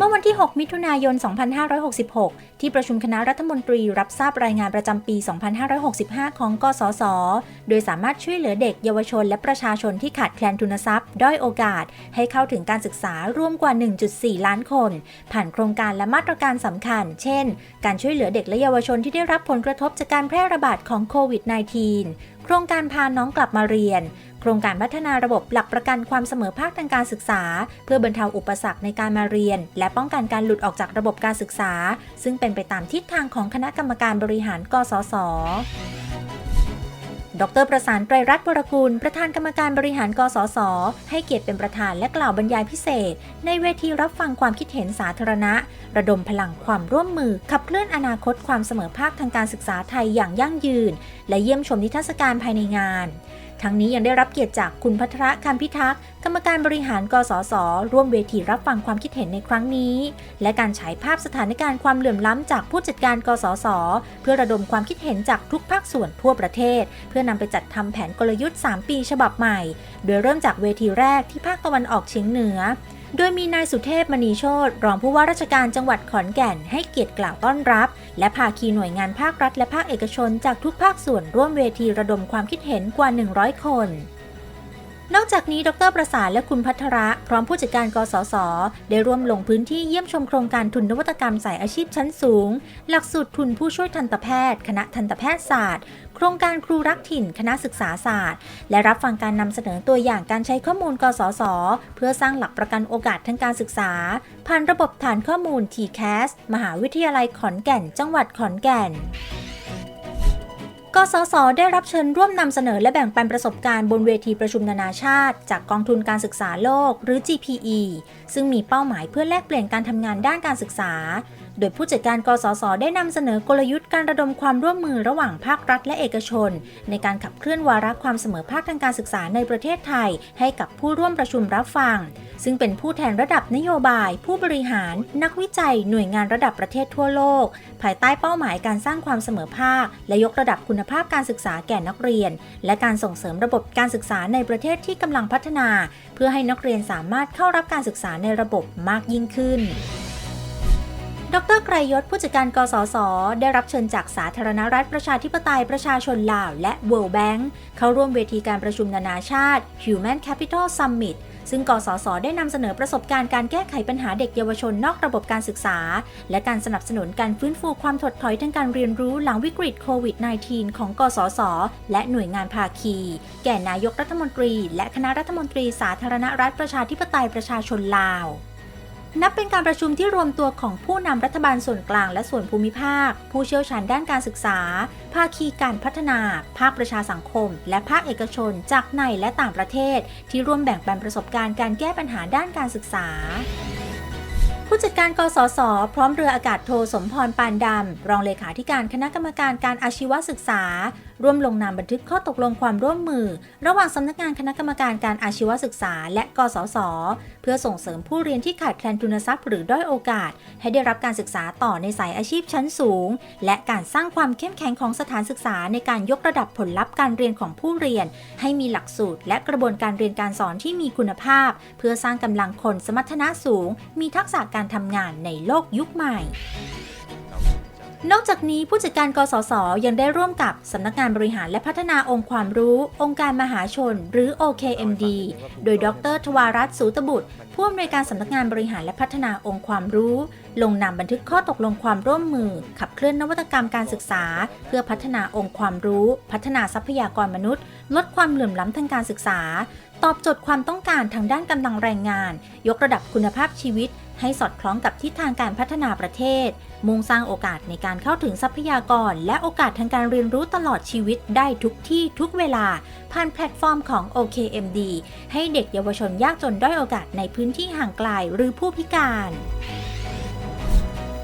เมื่อวันที่ 6 มิถุนายน 2566 ที่ประชุมคณะรัฐมนตรีรับทราบรายงานประจำปี 2565 ของ กสศ โดยสามารถช่วยเหลือเด็กเยาวชน และประชาชนที่ขาดแคลนทุนทรัพย์ ด้อยโอกาส ให้เข้าถึงการศึกษาร่วมกว่า 1.4 ล้านคน ผ่านโครงการและมาตรการสำคัญ เช่น การช่วยเหลือเด็กและเยาวชนที่ได้รับผลกระทบจากการแพร่ระบาดของโควิด -19 โครงการพาน้องกลับมาเรียน โครงการพัฒนาระบบหลักประกันความเสมอภาคทางการศึกษา เพื่อบรรเทาอุปสรรคในการมาเรียน และป้องกันการหลุดออกจากระบบการศึกษา ซึ่งเป็นไปตามทิศทางของคณะกรรมการบริหาร กสศดรประสานไตรรัตน์วรกุลประธานกรรมการบริหาร กสศให้เกียรติเป็นประธานและกล่าวบรรยายพิเศษ ในเวทีรับฟังความคิดเห็นสาธารณะ ระดมพลังความร่วมมือ ขับเคลื่อนอนาคตความเสมอภาคทางการศึกษาไทยอย่างยั่งยืน และเยี่ยมชมนิทรรศการภายในงาน ทั้งนี้ยังได้รับเกียรติจากคุณพัทรคำพิทักษ์กรรมการบริหารกสศร่วมเวทีรับฟังความคิดเห็นในครั้งนี้ และการฉายภาพสถานการณ์ความเหลื่อมล้ำจากผู้จัดการกสศเพื่อระดมความคิดเห็นจากทุกภาคส่วนทั่วประเทศ เพื่อนำไปจัดทำแผนกลยุทธ์ 3 ปีฉบับใหม่ โดยเริ่มจากเวทีแรกที่ภาคตะวันออกเฉียงเหนือ โดยมีนายสุเทพมณีโชตรองผู้ว่าราชการจังหวัดขอนแก่นให้เกียรติกล่าวต้อนรับ และภาคีหน่วยงานภาครัฐและภาคเอกชนจากทุกภาคส่วนร่วมเวทีระดมความคิดเห็นกว่า 100 คน นอกจากนี้ดรประสานและคุณพัทระ พร้อมผู้จัดการกสศได้ร่วมลงพื้นที่เยี่ยมชมโครงการทุนนวัตกรรมสายอาชีพชั้นสูง หลักสูตรทุนผู้ช่วยทันตแพทย์ คณะทันตแพทยศาสตร์ โครงการครูรักถิ่น คณะศึกษาศาสตร์ และรับฟังการนำเสนอตัวอย่างการใช้ข้อมูล กสศเพื่อสร้างหลักประกันโอกาสทางการศึกษา ผ่านระบบฐานข้อมูล TCAS มหาวิทยาลัยขอนแก่น จังหวัดขอนแก่น กสศได้รับเชิญร่วมนำเสนอและแบ่งปันประสบการณ์บนเวทีประชุมนานาชาติ จากกองทุนการศึกษาโลกหรือ GPE ซึ่งมีเป้าหมายเพื่อแลกเปลี่ยนการทำงานด้านการศึกษา โดยผู้จัดการกสศได้นำเสนอกลยุทธ์การระดมความร่วมมือระหว่างภาครัฐและเอกชน ในการขับเคลื่อนวาระความเสมอภาคทางการศึกษาในประเทศไทย ให้กับผู้ร่วมประชุมรับฟัง ซึ่งเป็นผู้แทนระดับนโยบาย ผู้บริหาร นักวิจัย หน่วยงานระดับประเทศทั่วโลก ภายใต้เป้าหมายการสร้างความเสมอภาค และยกระดับคุณภาพการศึกษาแก่นักเรียน และการส่งเสริมระบบการศึกษาในประเทศที่กำลังพัฒนา เพื่อให้นักเรียนสามารถเข้ารับการศึกษาในระบบมากยิ่งขึ้น ดรไกรยศผู้จัดการกสศได้รับเชิญจากสาธารณรัฐประชาธิปไตยประชาชนลาว และ World Bank เข้าร่วมเวทีการประชุมนานาชาติ Human Capital Summit ซึ่งกสศได้นำเสนอประสบการณ์การแก้ไขปัญหาเด็กเยาวชนนอกระบบการศึกษา และการสนับสนุนการฟื้นฟูความถดถอยทางการเรียนรู้หลังวิกฤตโควิด -19 ของกสศและหน่วยงานภาคี แก่นายกรัฐมนตรี และคณะรัฐมนตรีสาธารณรัฐประชาธิปไตยประชาชนลาว นับเป็นการประชุมที่รวมตัวของผู้นำรัฐบาลส่วนกลางและส่วนภูมิภาค ผู้เชี่ยวชาญด้านการศึกษา ภาคีการพัฒนา ภาคประชาสังคม และภาคเอกชนจากในและต่างประเทศ ที่ร่วมแบ่งปันประสบการณ์การแก้ปัญหาด้านการศึกษาผู้จัดการกสศพร้อมเรืออากาศโทสมพรปานดำ รองเลขาธิการคณะกรรมการการอาชีวศึกษา ร่วมลงนามบันทึกข้อตกลงความร่วมมือ ระหว่างสำนักงานคณะกรรมการการอาชีวศึกษา และกสศเพื่อส่งเสริมผู้เรียนที่ขาดแคลนทุนทรัพย์หรือด้อยโอกาส ให้ได้รับการศึกษาต่อในสายอาชีพชั้นสูง และการสร้างความเข้มแข็งของสถานศึกษาในการยกระดับผลลัพธ์การเรียนของผู้เรียน ให้มีหลักสูตร และกระบวนการเรียนการสอนที่มีคุณภาพ เพื่อสร้างกำลังคนสมรรถนะสูง มีทักษะการทำงานในโลกยุคใหม่ นอกจากนี้ผู้จัดการกสศยังได้ร่วมกับสำนักงานบริหารและพัฒนาองค์ความรู้ องค์การมหาชน หรือ OKMD โดยดรทวารัตสูตบุตร ผู้อำนวยการสำนักงานบริหารและพัฒนาองค์ความรู้ ลงนามบันทึกข้อตกลงความร่วมมือ ขับเคลื่อนนวัตกรรมการศึกษา เพื่อพัฒนาองค์ความรู้ พัฒนาทรัพยากรมนุษย์ ลดความเหลื่อมล้ำทางการศึกษา ตอบโจทย์ความต้องการทางด้านกำลังแรงงาน ยกระดับคุณภาพชีวิต ให้สอดคล้องกับทิศทางการพัฒนาประเทศ มุ่งสร้างโอกาสในการเข้าถึงทรัพยากร และโอกาสทางการเรียนรู้ตลอดชีวิตได้ทุกที่ทุกเวลา ผ่านแพลตฟอร์มของ OKMD ให้เด็กเยาวชนยากจนด้อยโอกาสในพื้นที่ห่างไกลหรือผู้พิการ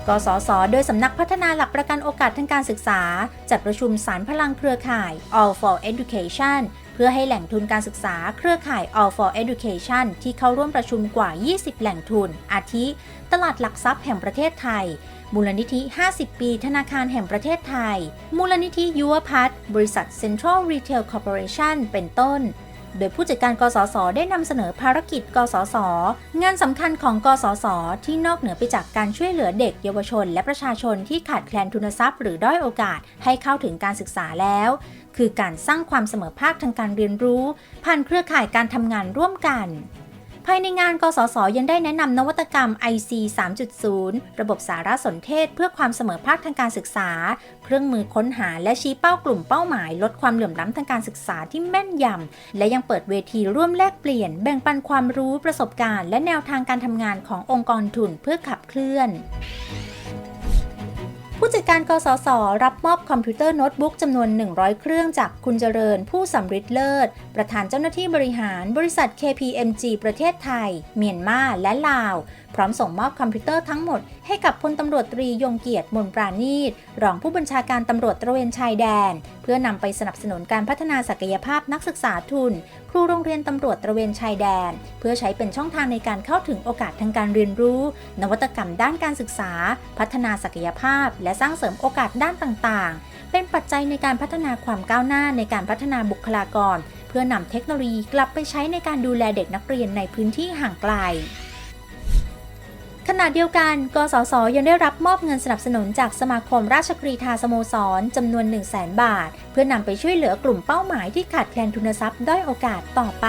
กสศโดยสำนักพัฒนาหลักประกันโอกาสทางการศึกษา จัดประชุมสารพลังเครือข่าย All for Education เพื่อให้แหล่งทุนการศึกษาเครือข่าย All for Education ที่เข้าร่วมประชุมกว่า 20 แหล่งทุน อาทิ ตลาดหลักทรัพย์แห่งประเทศไทย มูลนิธิ 50 ปี ธนาคารแห่งประเทศไทย มูลนิธิยุวพัฒน์บริษัท Central Retail Corporation เป็นต้น โดยผู้จัดการกสศได้นำเสนอภารกิจ กสศงานสำคัญของกสศที่นอกเหนือไปจากการช่วยเหลือเด็กเยาวชน และประชาชนที่ขาดแคลนทุนทรัพย์ หรือด้อยโอกาสให้เข้าถึงการศึกษาแล้ว คือการสร้างความเสมอภาคทางการเรียนรู้ ผ่านเครือข่ายการทำงานร่วมกัน ภายในงานกสศยังได้แนะนำนวัตกรรม IC 3.0 ระบบสารสนเทศเพื่อความเสมอภาคทางการศึกษา เครื่องมือค้นหาและชี้เป้ากลุ่มเป้าหมาย ลดความเหลื่อมล้ำทางการศึกษาที่แม่นยำ และยังเปิดเวทีร่วมแลกเปลี่ยน แบ่งปันความรู้ประสบการณ์ และแนวทางการทำงานขององค์กรทุนเพื่อขับเคลื่อน ผู้จัดการกสศรับมอบคอมพิวเตอร์โน้ตบุ๊กจำนวน 100 เครื่องจากคุณเจริญ ผู้สำริดเลิศ ประธานเจ้าหน้าที่บริหารบริษัท KPMG ประเทศไทย เมียนมาและลาว พร้อมส่งมอบคอมพิวเตอร์ทั้งหมดให้กับพลตำรวจตรียงเกียรติมนปราณีตรองผู้บัญชาการตำรวจตระเวนชายแดน เพื่อนำไปสนับสนุนการพัฒนาศักยภาพนักศึกษาทุน ครูโรงเรียนตำรวจตระเวนชายแดน เพื่อใช้เป็นช่องทางในการเข้าถึงโอกาสทางการเรียนรู้ นวัตกรรมด้านการศึกษา พัฒนาศักยภาพและสร้างเสริมโอกาสด้านต่างๆ เป็นปัจจัยในการพัฒนาความก้าวหน้าในการพัฒนาบุคลากร เพื่อนำเทคโนโลยีกลับไปใช้ในการดูแลเด็กนักเรียนในพื้นที่ห่างไกลขณะเดียวกัน กสศยังได้รับมอบเงินสนับสนุนจากสมาคมราชกรีธาสโมสรจำนวน 1 0 0 0 0แบาท เพื่อนำไปช่วยเหลือกลุ่มเป้าหมายที่ขาดแคลนทุนทรัพย์ด้อยโอกาสต่อไป